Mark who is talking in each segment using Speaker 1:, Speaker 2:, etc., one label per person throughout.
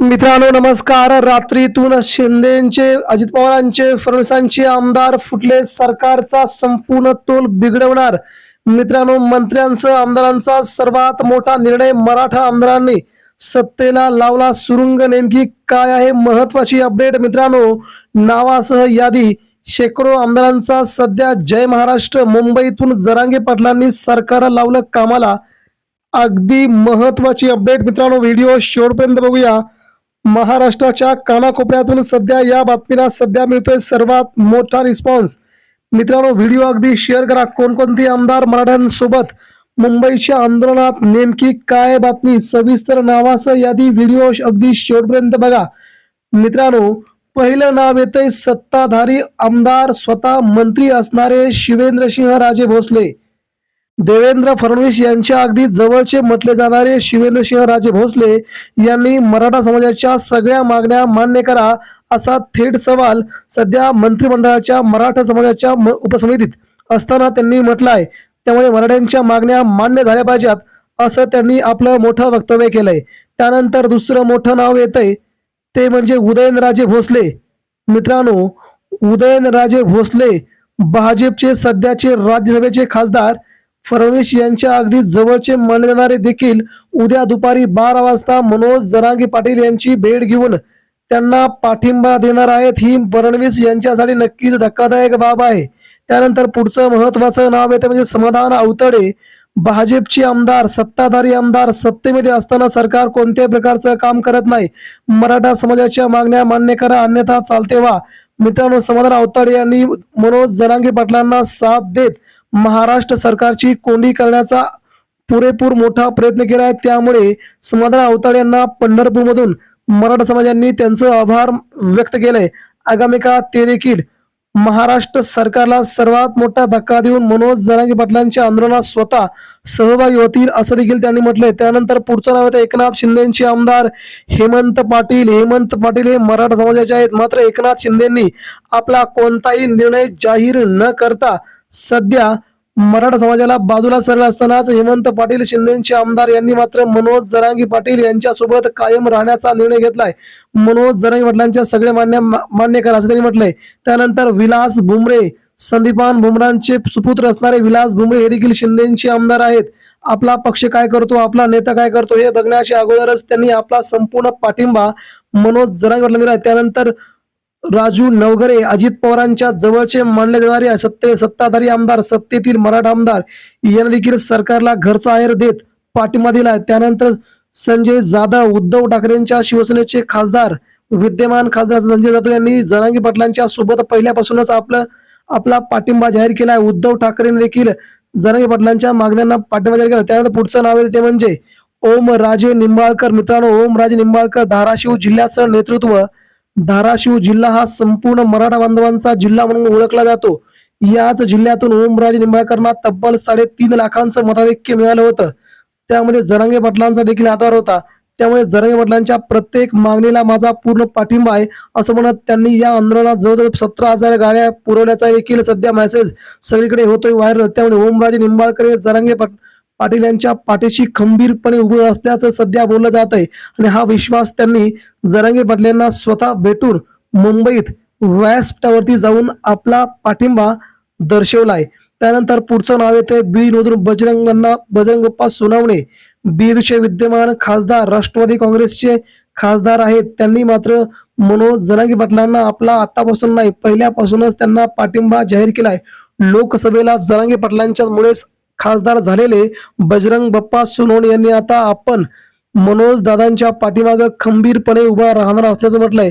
Speaker 1: मित्रांनो नमस्कार. रात्रीतून शिंदेचे अजित पवारांचे फडणवीसांचे आमदार फुटले. सरकारचा संपूर्ण तोल बिघडवणार. मित्रांनो मंत्र्यांसह आमदारांचा सर्वात मोठा निर्णय मराठा आमदारांनी सत्तेला लावला. सुरुंग नेमकी काय आहे? महत्वाची अपडेट मित्रांनो नावासह यादी. शेकडो आमदारांचा सध्या जय महाराष्ट्र. मुंबईतून जरांगे पाटलांनी सरकार लावलं कामाला. अगदी महत्वाची अपडेट मित्रांनो व्हिडिओ शेवटपर्यंत बघूया. महाराष्ट्राच्या कानाकोपऱ्यातून सध्या या बातमीला सध्या मिळतोय सर्वात मोठा रिस्पॉन्स मित्रांनो व्हिडिओ अगदी शेअर करा. कोणकोणते आमदार मराठ्यांसोबत मुंबईच्या आंदोलनात नेमकी काय बातमी? सविस्तर नावासह यादी व्हिडिओ अगदी शेवटपर्यंत बघा. मित्रांनो पहिलं नाव येतंय सत्ताधारी आमदार स्वतः मंत्री असणारे शिवेंद्रसिंह राजे भोसले. देवेंद्र फडणवीस यांच्या अगदी जवळचे म्हटले जाणारे शिवेंद्रसिंह राजे भोसले यांनी मराठा समाजाच्या सगळ्या मागण्या मान्य करा असा थेट सवाल सध्या मंत्रिमंडळाच्या मराठा समाजाच्या म- उपसमितीत असताना त्यांनी म्हटलाय. त्यामुळे मराठ्यांच्या मागण्या मान्य झाल्या पाहिजेत असं त्यांनी आपलं मोठं वक्तव्य केलंय. त्यानंतर दुसरं मोठं नाव येतंय ते म्हणजे उदयनराजे भोसले. मित्रांनो उदयनराजे भोसले भाजपचे सध्याचे राज्यसभेचे खासदार फडणवीस यांच्या अगदी जवळचे मानले जाणारे देखील उद्या दुपारी बारा वाजता मनोज जरांगे पाटील यांची भेट घेऊन त्यांना पाठिंबा देणार आहेत. ही फडणवीस यांच्यासाठी नक्कीच धक्कादायक बाब आहे. त्यानंतर पुढचं महत्वाचं नाव येतं म्हणजे समाधान अवतडे. भाजपचे आमदार सत्ताधारी आमदार सत्तेमध्ये असताना सरकार कोणत्याही प्रकारचं काम करत नाही. मराठा समाजाच्या मागण्या मान्य करा अन्यथा चालते व्हा मित्रांनो समाधान अवताडे यांनी मनोज जरांगे पाटलांना साथ देत महाराष्ट्र सरकारची कोंडी करण्याचा पुरेपूर मोठा प्रयत्न केला आहे. त्यामुळे समाधान अवताडे यांना पंढरपूरमधून मराठा समाजांनी त्यांचं आभार व्यक्त केलंय. आगामी काळात ते देखील महाराष्ट्र सरकारला सर्वात मोठा धक्का देऊन मनोज जरांगी पाटलांच्या आंदोलनात स्वतः सहभागी होतील असं देखील त्यांनी म्हटलंय. त्यानंतर पुढचं नाव आहे एकनाथ शिंदेचे आमदार हेमंत पाटील. हेमंत पाटील हे मराठा समाजाचे आहेत. मात्र एकनाथ शिंदेंनी आपला कोणताही निर्णय जाहीर न करता सध्या मराठा समाजाला बाजूला सरला असतानाच हेमंत पाटील शिंदेचे आमदार यांनी मात्र मनोज जरांगी पाटील यांच्यासोबत कायम राहण्याचा निर्णय घेतलाय. मनोज जरांगी पाटलांच्या सगळे मान्य मान्य करा असं त्यांनी म्हटलंय. त्यानंतर विलास भुमरे संदीपान भुमरांचे सुपुत्र असणारे विलास भुमरे हे देखील शिंदेचे आमदार आहेत. आपला पक्ष काय करतो आपला नेता काय करतो हे बघण्याच्या अगोदरच त्यांनी आपला संपूर्ण पाठिंबा मनोज जरांगी पाटलांना दिला त्यानंतर राजू नवघरे अजित पवारांच्या जवळचे मानले जाणारे सत्ते सत्ताधारी आमदार सत्तेतील मराठा आमदार यांनी देखील सरकारला घरचा आहेर देत पाठिंबा दिला त्यानंतर संजय जाधव उद्धव ठाकरेंच्या शिवसेनेचे खासदार विद्यमान खासदार संजय जाधव यांनी जनांगी पाटलांच्या सोबत पहिल्यापासूनच आपलं आपला पाठिंबा जाहीर केला आहे उद्धव ठाकरेंनी देखील जनांगी पाटलांच्या मागण्यांना पाठिंबा जाहीर केला. त्यानंतर पुढचं नाव येते ते म्हणजे ओम राजे निंबाळकर. मित्रांनो ओम राजे निंबाळकर धाराशिव जिल्ह्याचं नेतृत्व धाराशिव जिल्हा हा संपूर्ण मराठा बांधवांचा जिल्हा म्हणून ओळखला जातो. याच जिल्ह्यातून ओमराजे निंबाळकरांना तब्बल साडेतीन लाखांचं मताधिक्य मिळालं होतं. त्यामध्ये जरांगे पाटलांचा देखील आधार होता. त्यामुळे जरांगे पाटलांच्या प्रत्येक मागणीला माझा पूर्ण पाठिंबा आहे असं म्हणत त्यांनी या आंदोलनात जवळजवळ सतरा हजार गाड्या पुरवण्याचा देखील सध्या मेसेज सगळीकडे होतोय व्हायरल त्यामुळे ओमराजे निंबाळकर हे जरांगे पाट- पाटील यांच्या पाठीशी खंबीरपणे उभे असल्याचं सध्या बोललं जात आहे. आणि हा विश्वास त्यांनी जरांगे पाटील स्वतः भेटून मुंबईत व्यासपीठावरती जाऊन आपला पाठिंबा दर्शवलाय. त्यानंतर पुढचं नाव येते बीड बजरंगांना बजरंगप्पा सुनावणे. बीडचे विद्यमान खासदार राष्ट्रवादी काँग्रेसचे खासदार आहेत. त्यांनी मात्र मनोज जरांगे पाटलांना आपला आतापासून नाही पहिल्यापासूनच त्यांना पाठिंबा जाहीर केलाय. लोकसभेला जरांगे पाटलांच्या मुळेच खासदार झालेले बजरंग बप्पा सोनवणे यांनी आता आपण मनोज दादांच्या पाठीमागं खंबीरपणे उभा राहणार असल्याचं म्हटलंय.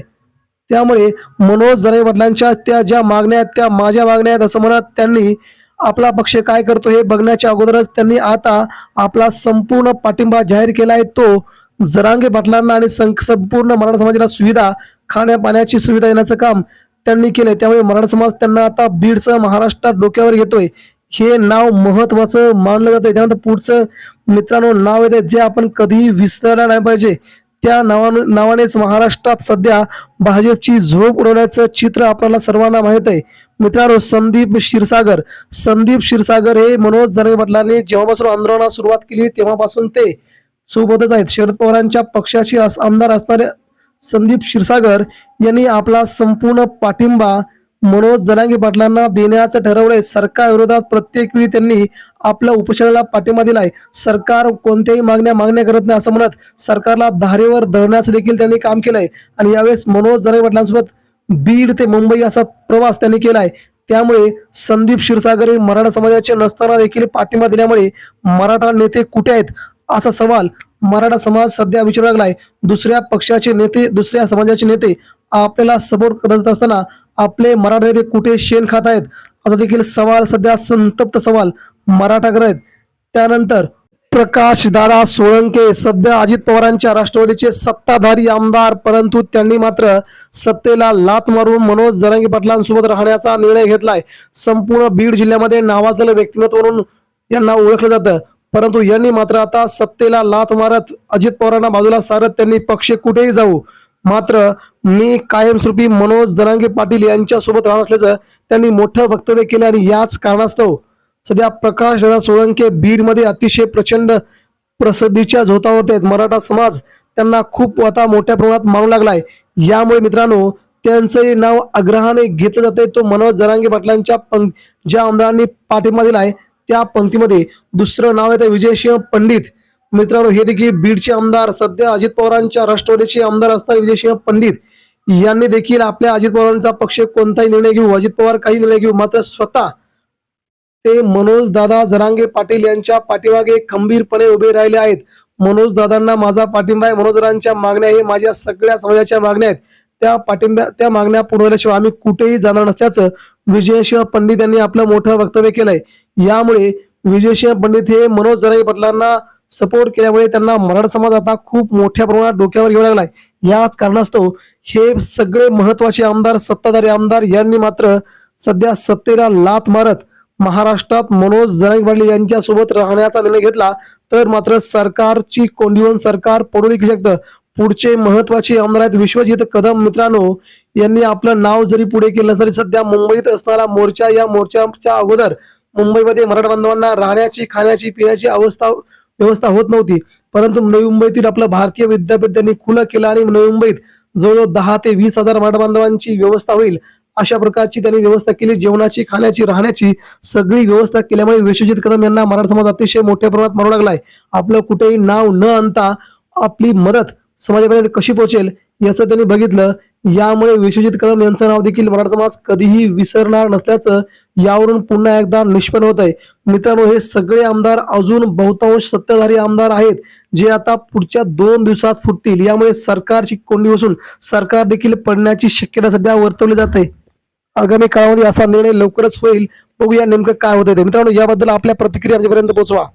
Speaker 1: त्यामुळे मनोज जरे वडिलांच्या त्या ज्या मागण्या आहेत त्या माझ्या मागण्या आहेत असं म्हणत त्यांनी आपला पक्ष काय करतो हे बघण्याच्या अगोदरच त्यांनी आता आपला संपूर्ण पाठिंबा जाहीर केला आहे. तो जरांगे पाटलांना आणि सं- संपूर्ण मराठा समाजाला सुविधा खाण्यापाण्याची सुविधा देण्याचं काम त्यांनी केलंय. त्यामुळे मराठा समाज त्यांना आता बीडसह महाराष्ट्रात डोक्यावर घेतोय. हे नाव महत्वाचं मानलं जातं त्यानंतर पुढचं मित्रांनो नाव येते जे आपण कधीही विसरायला नाही पाहिजे. त्या नावानं नावानेच महाराष्ट्रात सध्या भाजपची झोप उडवण्याचं चित्र आपल्याला सर्वांना माहीत आहे. मित्रांनो संदीप क्षीरसागर. संदीप क्षीरसागर हे मनोज जरे पाटलांनी जेव्हापासून आंदोलनास सुरुवात केली तेव्हापासून ते सोबतच आहेत. शरद पवारांच्या पक्षाचे आमदार असणारे संदीप क्षीरसागर यांनी आपला संपूर्ण पाठिंबा मनोज जनांगे पाटलांना देण्याचं ठरवलंय. सरकार विरोधात प्रत्येक वेळी त्यांनी आपल्या उपोषणाला पाठिंबा दिलाय. सरकार कोणत्याही मागण्या मागण्या करत नाही असं म्हणत सरकारला धारेवर धरण्याचं देखील त्यांनी काम केलंय. आणि यावेळेस मनोज जनांगे पाटलांसोबत बीड ते मुंबई असा प्रवास त्यांनी केलाय. त्यामुळे संदीप क्षीरसागर हे मराठा समाजाचे नसताना देखील पाठिंबा दिल्यामुळे मराठा नेते कुठे आहेत असा सवाल मराठा समाज सध्या विचारू लागलाय. दुसऱ्या पक्षाचे नेते दुसऱ्या समाजाचे नेते आपल्याला सपोर्ट करत असताना आपले मराठा कुठे शेण खात आहेत? असा देखील सवाल सध्या संतप्त सवाल मराठा करत आहेत. त्यानंतर प्रकाश दादा सोळंके सध्या अजित पवारांच्या राष्ट्रवादीचे सत्ताधारी आमदार परंतु त्यांनी मात्र सत्तेला लात मारून मनोज जरंगी पाटलांसोबत राहण्याचा निर्णय घेतलाय. संपूर्ण बीड जिल्ह्यामध्ये नावाजलेलं व्यक्तिमत्व म्हणून यांना ओळखलं जातं. परंतु यांनी मात्र आता सत्तेला लात मारत अजित पवारांना बाजूला सारत त्यांनी पक्ष कुठेही जाऊ. मात्र मी कायमस्वरूपी मनोज जरांगे पाटील यांच्यासोबत राहणार असल्याचं त्यांनी मोठं वक्तव्य केलं आणि याच कारणास्तव सध्या प्रकाश दादा सोळंके बीडमध्ये अतिशय प्रचंड प्रसिद्धीच्या झोतावरती आहेत. मराठा समाज त्यांना खूप आता मोठ्या प्रमाणात मानू लागलाय. यामुळे मित्रांनो त्यांचे नाव आग्रहाने घेतलं जाते तो मनोज जरांगे पाटलांच्या पंक ज्या आमदारांनी पाठिंबा दिलाय त्या पंक्तीमध्ये दुसरं नाव आहे ते विजयसिंह पंडित. मित्रांनो हे देखील बीडचे आमदार सध्या अजित पवारांच्या राष्ट्रवादीचे आमदार असताना विजयसिंह पंडित यांनी देखील आपल्या अजित पवारांचा पक्ष कोणताही निर्णय घेऊ अजित पवार काही निर्णय घेऊ मात्र स्वतः ते मनोज दादा जरांगे पाटील यांच्या पाठीमागे खंबीरपणे उभे राहिले आहेत. मनोज दादांना माझा पाठिंबा आहे. मनोज मागण्या हे माझ्या सगळ्या समाजाच्या मागण्या आहेत. त्या पाठिंब्या त्या मागण्या पुरवल्याशिवाय आम्ही कुठेही जाणार नसल्याचं विजयसिंह पंडित यांनी आपलं मोठं वक्तव्य केलंय. यामुळे विजयसिंह पंडित हे मनोज जरांगे पाटलांना सपोर्ट केल्यामुळे त्यांना मराठा समाज आता खूप मोठ्या प्रमाणात डोक्यावर घेऊ लागलाय. याच कारणास्तव हे सगळे महत्त्वाचे आमदार सत्ताधारी आमदार यांनी मात्र सध्या सत्तेला लात मारत महाराष्ट्रात मनोज जरांगे पाटील यांच्यासोबत राहण्याचा निर्णय घेतला. तर मात्र सरकारची कोंडीवन सरकार पडू देखील शकतं. पुढचे महत्त्वाचे आमदार आहेत विश्वजित कदम. मित्रांनो यांनी आपलं नाव जरी पुढे केलं तरी सध्या मुंबईत असणारा मोर्चा या मोर्चाच्या अगोदर मुंबईमध्ये मराठा बांधवांना राहण्याची खाण्याची पिण्याची अवस्था व्यवस्था होत नव्हती. परंतु नवी मुंबईतील आपलं भारतीय विद्यापीठ त्यांनी खुलं केलं आणि नवी मुंबईत जवळजवळ दहा ते वीस हजार मराठा बांधवांची व्यवस्था होईल अशा प्रकारची त्यांनी व्यवस्था केली. जेवणाची खाण्याची राहण्याची सगळी व्यवस्था केल्यामुळे विश्वजित कदम यांना मराठा समाज अतिशय मोठ्या प्रमाणात मारू लागलाय आपलं कुठेही नाव न आणता आपली मदत समाजापर्यंत कशी पोहोचेल याचं त्यांनी बघितलं. यामुळे विश्वजित कदम यांचं नाव देखील मराठा समाज कधीही विसरणार नसल्याचं यावरून पुन्हा एकदा निष्पन्न होत आहे. मित्रांनो हे सगळे आमदार अजून बहुतांश सत्ताधारी आमदार आहेत जे आता पुढच्या दोन दिवसात फुटतील. यामुळे सरकारची कोंडी बसून सरकार देखील पडण्याची शक्यता सध्या वर्तवली जाते. आगामी काळामध्ये असा निर्णय लवकरच होईल. बघूया नेमकं काय होतंय ते. मित्रांनो याबद्दल आपल्या प्रतिक्रिया आमच्यापर्यंत पोहोचवा.